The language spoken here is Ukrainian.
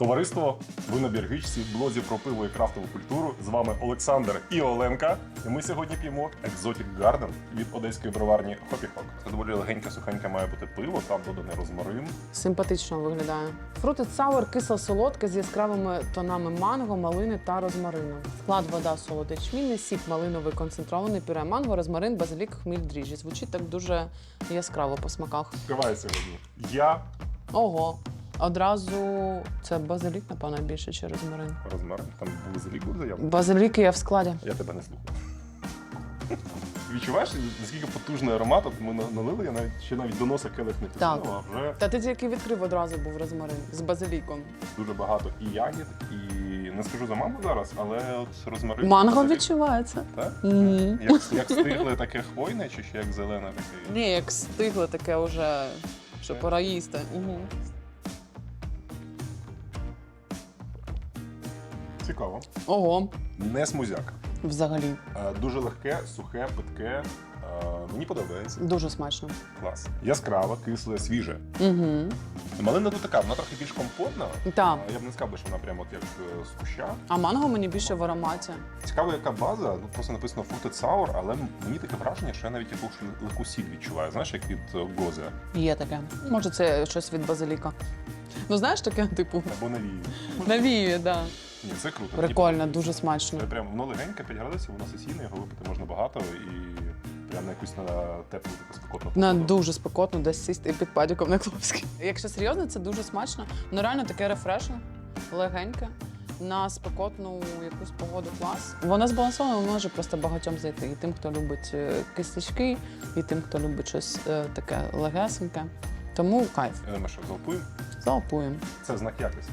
Товариство, ви на Біргичці, блозі про пиво і крафтову культуру. З вами Олександр і Оленка. І ми сьогодні п'ємо Exotic Garden від одеської броварні Хопіхок. Це доволі легеньке, сухеньке має бути пиво, там доданий розмарин. Симпатично виглядає. Fruited Sour кисло-солодке з яскравими тонами манго, малини та розмарину. Склад вода, солод ячмінний, сік малиновий концентрований, пюре манго, розмарин, базилік, хміль, дріжджі. Звучить так дуже яскраво по смаках. Відкриваю сьогодні. Я Ого. Одразу це базилік, напевно, більше чи розмарин. розмарин. Там були залік був заявлений. Базилік є в складі. Я тебе не слухав. Відчуваєш, наскільки потужний аромат? От ми налили, я навіть ще навіть до носа келих не Так. а вже Та ти тільки відкрив одразу був розмарин з базиліком. дуже багато і ягід, і не скажу за маму зараз, але от розмарин. Манго базилік. відчувається. Так? Мгм. Як, як стигле таке хвойне, чи ще як зелене таке? Ні, як стигло таке вже, що пора їсти. Угу. Цікаво. Ого, Не смузяк. взагалі, Е, Дуже легке, сухе, питке. Е, Мені подобається. дуже смачно. Клас. Яскрава, кисле, свіже. Угу. Малина тут така, вона трохи більш компотна. Так. Е, Я б не сказав, би, що вона прямо от як е, з куща. А манго мені більше в ароматі. Цікаво, яка база. Тут просто написано Fruited Sour, але мені таке враження, що я навіть якусь легку сіль відчуваю. Знаєш, як від е, Гозе Є таке. Може, це щось від базиліка. Ну, знаєш таке, типу, або навію. навіює, так. Да. Ні, це круто. Прикольно, подобається. дуже смачно. Це прям воно легеньке, 5 градусів, воно сесійне, його випити можна багато і прям на якусь на теплу таку спекотну На погоду. дуже спекотно десь сісти під падіком на Клопській. Якщо серйозно, це дуже смачно. Ну реально таке рефрешне, легеньке. На спекотну якусь погоду клас. Вона збалансована, може просто багатьом зайти. І тим, хто любить е, і тим, хто любить щось е, таке легесеньке. Тому кайф. Я думаю, що залпуємо. Залпуємо. Це знак якості.